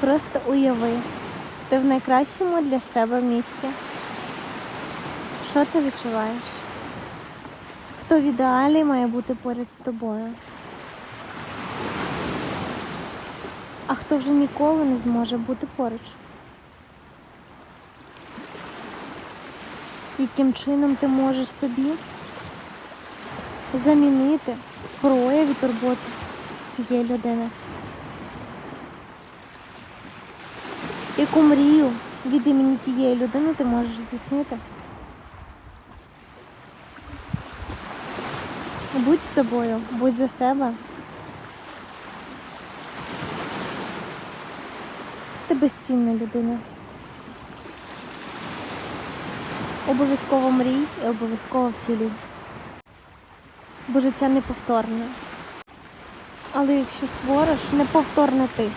Просто уяви, ти в найкращому для себе місці. Що ти відчуваєш? Хто в ідеалі має бути поряд з тобою? А хто вже ніколи не зможе бути поруч? Яким чином ти можеш собі замінити прояв і турботи цієї людини? Яку мрію від імені тієї людини ти можеш здійснити? Будь з собою, будь за себе. Ти безцінна людина. Обов'язково мрій і обов'язково вцілюй. Бо життя неповторне. Але якщо створиш, неповторне ти.